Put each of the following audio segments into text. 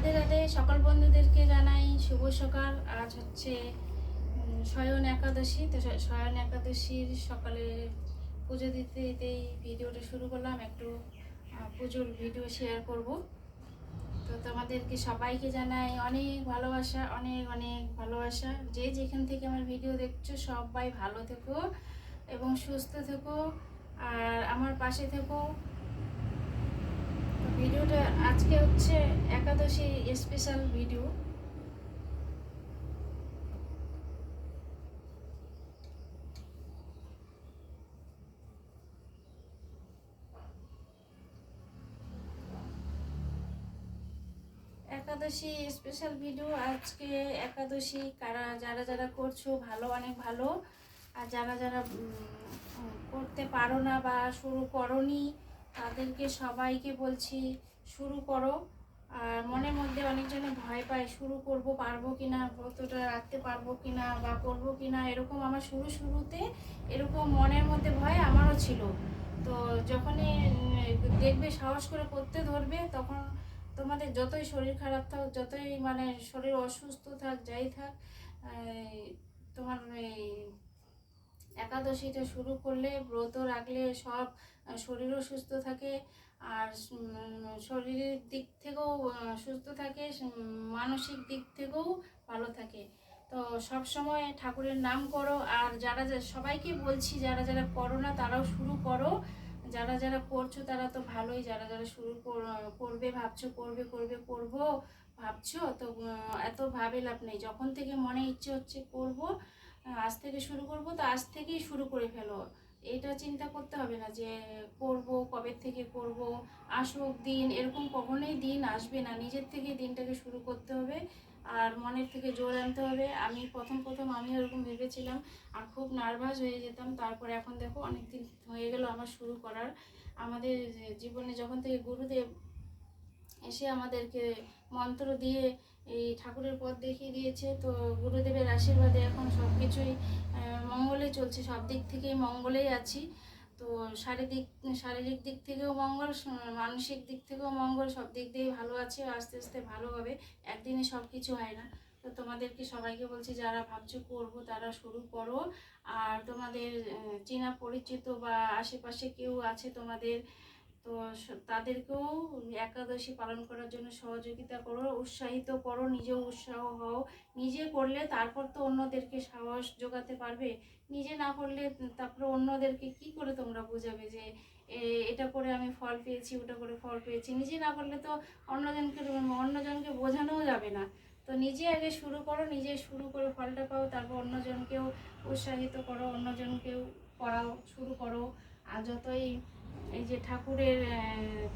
রাধে রাধে সকল বন্ধুদেরকে জানাই শুভ সকাল। আজ হচ্ছে শয়ন একাদশী। তো শয়ন একাদশীর সকালে পুজো দিতে দিতেই ভিডিওটা শুরু করলাম। একটু পুজোর ভিডিও শেয়ার করব। তো তোমাদেরকে সবাইকে জানাই অনেক ভালোবাসা, অনেক অনেক ভালোবাসা। যে যেখান থেকে আমার ভিডিও দেখছ, সবাই ভালো থেকো এবং সুস্থ থেকো। আর আমার পাশে থেকো। ভিডিওটা আজকে হচ্ছে Ekadashi special video Ekadashi special video আজকে একাদশী, কারা, যারা যারা করছ, ভালো, অনেক ভালো। আর যারা যারা করতে পারো না বা শুরু করনি তাদেরকে সবাইকে বলছি, শুরু করো। আর মনের মধ্যে অনেকজনে ভয় পায়, শুরু করব, পারব কি না ব্রতটা রাখতে পারব কি না বা করব কি না এরকম আমার শুরু শুরুতে এরকম মনের মধ্যে ভয় আমারও ছিল। তো যখনই দেখবে, সাহস করে করতে ধরবে, তখন তোমাদের যতই শরীর খারাপ থাক, যতই মানে শরীর অসুস্থ থাক, যাই থাক তোমার এই একাদশীটা শুরু করলে ব্রত রাখলে সব শরীরও সুস্থ থাকে আর শরীরের দিক থেকেও সুস্থ থাকে মানসিক দিক থেকেও ভালো থাকে। তো সব সময় ঠাকুরের নাম করো আর যারা সবাইকে বলছি যারা যারা করো না তারাও শুরু করো। যারা যারা করছ তারা তো ভালোই, যারা যারা শুরু কর- করবে, ভাবছ করবে করবে, করব, ভাবছ, তো এত ভাবে লাভ নেই। যখন থেকে মনে ইচ্ছে হচ্ছে করব আজ থেকে শুরু করব, তো আজ থেকেই শুরু করে ফেলো। এটা চিন্তা করতে হবে না যে করব, কবে থেকে করব, আসুক দিন, এরকম কখনোই দিন আসবে না। নিজের থেকে দিনটাকে শুরু করতে হবে, আর মনের থেকে জোর আনতে হবে। আমি প্রথম প্রথম আমি ওরকম ভেবেছিলাম, আর খুব নার্ভাস হয়ে যেতাম। তারপরে এখন দেখো অনেক দিন হয়ে গেল আমার শুরু করার। আমাদের জীবনে যখন থেকে গুরুদেব এসে আমাদেরকে মন্ত্র দিয়ে এই ঠাকুরের পথ দেখিয়ে দিয়েছে। তো গুরুদেবের আশীর্বাদে এখন সব কিছুই মঙ্গলে চলছে। সব দিক থেকেই মঙ্গলেই আছি। তো শারীরিক শারীরিক দিক থেকেও মঙ্গল মানসিক দিক থেকেও মঙ্গল। সব দিক দিয়েই ভালো আছে আস্তে আস্তে ভালো হবে। একদিনে সব কিছু হয় না। তো তোমাদেরকে সবাইকে বলছি, যারা ভাবছ করব, তারা শুরু করো। আর তোমাদের চেনা পরিচিত বা আশেপাশে কেউ আছে তোমাদের তো তাদেরকেও একাদশী পালন করার জন্য সহযোগিতা করো, উৎসাহিত করো, নিজেও উৎসাহ হও। নিজে করলে তারপর তো অন্যদেরকে সাহস যোগাতে পারবে। নিজে না করলে তারপরে অন্যদেরকে কি করে তোমরা বোঝাবে যে এটা করে আমি ফল পেয়েছি, ওটা করে ফল পেয়েছি? নিজে না করলে তো অন্যজনকে অন্যজনকে বোঝানোও যাবে না। তো নিজে আগে শুরু করো, নিজে শুরু করে ফলটা পাও, তারপর অন্যজনকেও উৎসাহিত করো, অন্যজনকেও করাও শুরু করো। আর যতই এই যে ঠাকুরের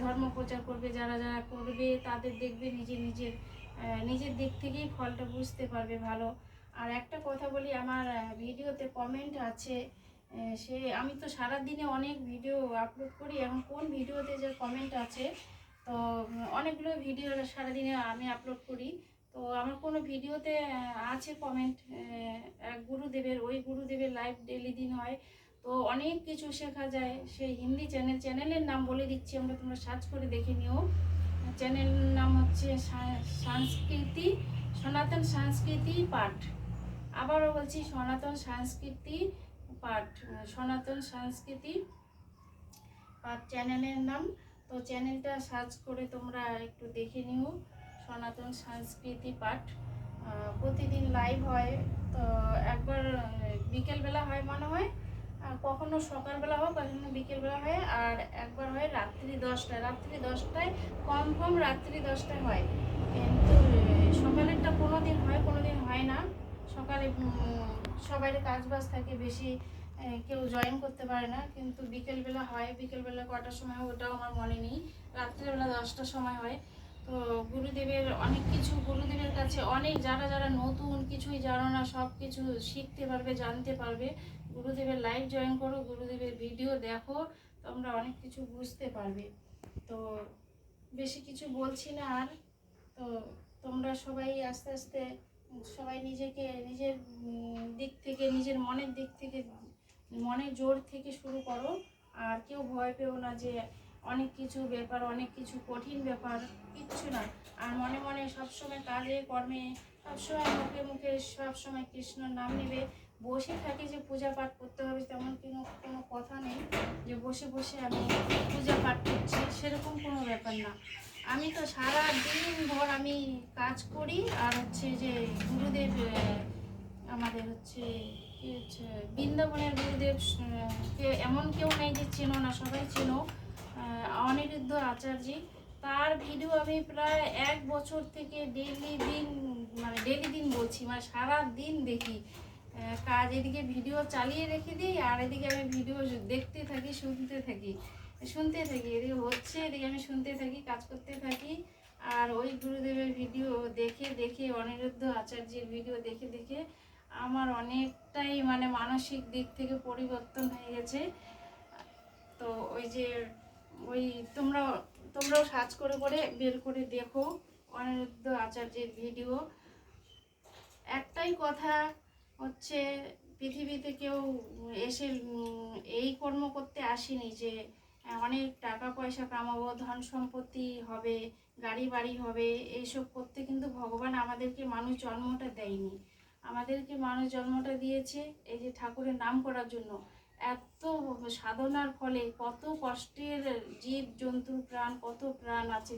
ধর্ম প্রচার করবে, যারা যারা করবে, তাদের দেখবে নিজে নিজের নিজের দিক থেকেই ফলটা বুঝতে পারবে ভালো। আর একটা কথা বলি, আমার ভিডিওতে কমেন্ট আছে সে, আমি তো সারা দিনে অনেক ভিডিও আপলোড করি, এখন কোন ভিডিওতে যে কমেন্ট আছে, তো, অনেকগুলো ভিডিও সারাদিনে আমি আপলোড করি। তো আমার কোনো ভিডিওতে আছে কমেন্ট এক গুরুদেবের, ওই গুরুদেবের লাইভ ডেলি দিন হয়। তো অনেক কিছু শেখা যায়। সেই হিন্দি চ্যানেল চ্যানেলের নাম বলে দিচ্ছি, আমরা তোমরা সার্চ করে দেখে নিও। চ্যানেল নাম হচ্ছে সংস্কৃতি, সনাতন সংস্কৃতি পাঠ। আবারও বলছি, সনাতন সংস্কৃতি পাঠ, সনাতন সংস্কৃতি পাঠ চ্যানেলের নাম। তো চ্যানেলটা সার্চ করে তোমরা একটু দেখে নিও, সনাতন সংস্কৃতি পাঠ। প্রতিদিন লাইভ হয়। তো একবার, বিকেলবেলা হয় মনে হয়। কখনো সকালবেলা হয় কখনো বিকেলবেলা হয় আর একবার হয় রাত্রি দশটায়। রাত্রি দশটায় কনফার্ম রাত্রি দশটায় হয়। কিন্তু সকালেরটা কোনো দিন হয় কোনো দিন হয় না। সকালে উম, সবাই কাজ বাজ থাকে বেশি কেউ জয়েন করতে পারে না। কিন্তু বিকেলবেলা হয় বিকেলবেলা কটার সময় ওটাও আমার মনে নেই। রাত্রিবেলা দশটার সময় হয়। তো গুরুদেবের অনেক কিছু, গুরুদেবের কাছে অনেক, যারা যারা নতুন, কিছুই জানো না, সব কিছু শিখতে পারবে, জানতে পারবে। গুরুদেবের লাইভ জয়েন করো, গুরুদেবের ভিডিও দেখো, তোমরা অনেক কিছু বুঝতে পারবে। তো বেশি কিছু বলছি না আর। তো তোমরা সবাই আস্তে আস্তে, সবাই নিজেকে, নিজের দিক থেকে, নিজের মনের দিক থেকে, মনের জোর থেকে শুরু করো। আর কেউ ভয় পেও না যে অনেক কিছু ব্যাপার, অনেক কিছু কঠিন ব্যাপার, কিচ্ছু না। আর মনে মনে সবসময় কাজে, কর্মে, সবসময় মুখে মুখে, সবসময় কৃষ্ণর নাম নেবে। বসে থাকি যে পূজা পাঠ করতে হবে, তেমন কোনো কোনো কথা নেই যে বসে বসে আমি পূজা পাঠ করছি, সেরকম কোনো ব্যাপার না। আমি তো সারা দিন ভর আমি কাজ করি, আর হচ্ছে যে গুরুদেব আমাদের হচ্ছে, কি হচ্ছে, বৃন্দাবনের গুরুদেব এমন কেউ নেই যে চেনো না, সবাই চেনো। অনিরুদ্ধ আচার্যি। তার ভিডিও আমি প্রায় এক বছর থেকে ডেইলি দিন মানে ডেইলি দিন বলছি মানে সারা দিন দেখি কাজ, এদিকে ভিডিও চালিয়ে রেখে দিই, আর এদিকে আমি ভিডিও দেখতে থাকি, শুনতে থাকি। শুনতে থাকি, এদিকে হচ্ছে, এদিকে আমি শুনতে থাকি, কাজ করতে থাকি। আর ওই গুরুদেবের ভিডিও দেখে দেখে, অনিরুদ্ধ আচার্যের ভিডিও দেখে দেখে আমার অনেকটাই মানে মানসিক দিক থেকে পরিবর্তন হয়ে গেছে। তো ওই যে ওই তোমরা, তোমরাও সার্চ করে করে বের করে দেখো অনিরুদ্ধ আচার্যের ভিডিও। একটাই কথা হচ্ছে, পৃথিবীতে কেউ এসে এই কর্ম করতে আসেনি যে অনেক টাকা পয়সা কামাবো, ধন সম্পত্তি হবে, গাড়ি বাড়ি হবে, এইসব করতে কিন্তু ভগবান আমাদেরকে মানুষ জন্মটা দেয়নি। আমাদেরকে মানুষ জন্মটা দিয়েছে এই যে ঠাকুরের নাম করার জন্য। এত সাধনার ফলে কত কষ্টের জীব জন্তুর প্রাণ, কত প্রাণ আছে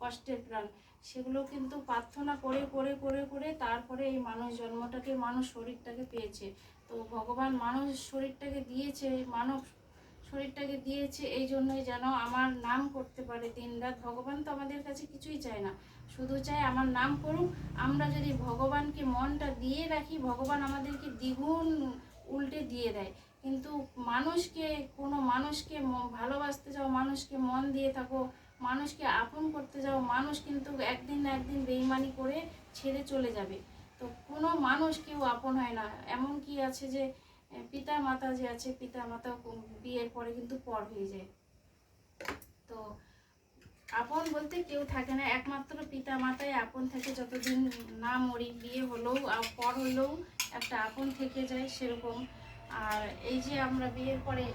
কষ্টের প্রাণ। সেগুলো কিন্তু প্রার্থনা করে করে করে করে তারপরে এই মানুষ জন্মটাকে মানুষ শরীরটাকে পেয়েছে। তো ভগবান মানুষ শরীরটাকে দিয়েছে, মানব শরীরটাকে দিয়েছে এই জন্যই যেন আমার নাম করতে পারে দিনরাত। ভগবান তো আমাদের কাছে কিছুই চায় না। শুধু চায় আমার নাম করুক। আমরা যদি ভগবানকে মনটা দিয়ে রাখি, ভগবান আমাদেরকে দ্বিগুণ উল্টে দিয়ে দেয়। কিন্তু মানুষকে, কোনো মানুষকে ভালোবাসতে যাও, মানুষকে মন দিয়ে থাকো, মানুষকে আপন করতে যাও, মানুষ কিন্তু একদিন না একদিন বেইমানি করে ছেড়ে চলে যাবে। তো কোনো মানুষ কেউ আপন হয় না। এমন কি আছে যে পিতা মাতা যে আছে পিতা মাতা বিয়ের পরে কিন্তু পর হয়ে যায়। তো আপন বলতে কেউ থাকে না, একমাত্র পিতা মাতাই আপন থাকে। যতদিন না মরি, বিয়ে হলেও পর হলেও একটা আপন থেকে যায় সেরকম। আর এই যে আমরা বিয়ের পরে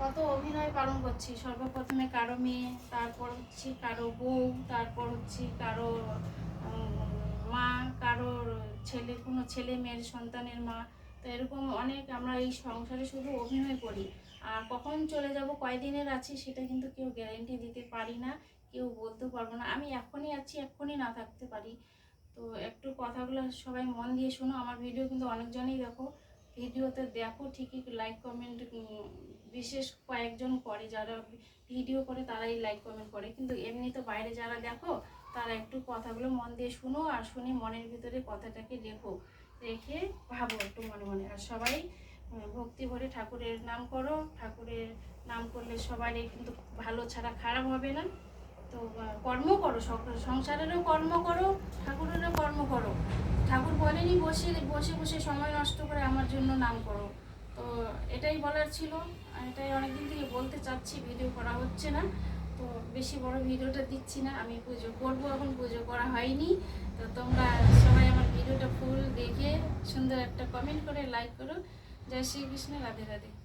কত অভিনয় পালন করছি, সর্বপ্রথমে কারও মেয়ে, তারপর হচ্ছে কারও বউ, তারপর হচ্ছে কারও মা, কারোর ছেলে, কোনো ছেলে মেয়ের সন্তানের মা। তো এরকম অনেক আমরা এই সংসারে শুধু অভিনয় করি। আর কখন চলে যাব, কয়দিনের আছি সেটা কিন্তু কেউ গ্যারেন্টি দিতে পারি না, কেউ বলতেও পারব না। আমি এখনই আছি, এখনই না থাকতে পারি। তো একটু কথাগুলো সবাই মন দিয়ে শোনো। আমার ভিডিও কিন্তু অনেকজনই দেখো। ভিডিওতে দেখো ঠিকই লাইক কমেন্ট বিশেষ কয়েকজন করে যারা ভিডিও করে তারাই লাইক কমেন্ট করে। কিন্তু এমনি তো বাইরে যারা দেখো, তারা একটু কথাগুলো মন দিয়ে শুনো আর শুনে মনের ভিতরে কথাটাকে রেখো। রেখে ভাবো একটু মনে মনে। আর সবাই ভক্তি ভরে ঠাকুরের নাম করো। ঠাকুরের নাম করলে সবারই কিন্তু ভালো ছাড়া খারাপ হবে না। তো কর্ম করো সংসারেরও কর্ম করো, ঠাকুরেরও কর্ম করো। ঠাকুর বলেনি, বসে বসে বসে সময় নষ্ট করে আমার জন্য নাম করো। তো, এটাই বলার ছিল। এটাই অনেকদিন থেকে বলতে চাচ্ছি, ভিডিও করা হচ্ছে না। তো, বেশি বড় ভিডিওটা দিচ্ছি না। আমি পুজো করব এখন, পুজো করা হয়নি। তো, তোমরা সবাই আমার ভিডিওটা ফুল দেখে সুন্দর একটা কমেন্ট করে লাইক করো। জয় শ্রীকৃষ্ণ, রাধে রাধে।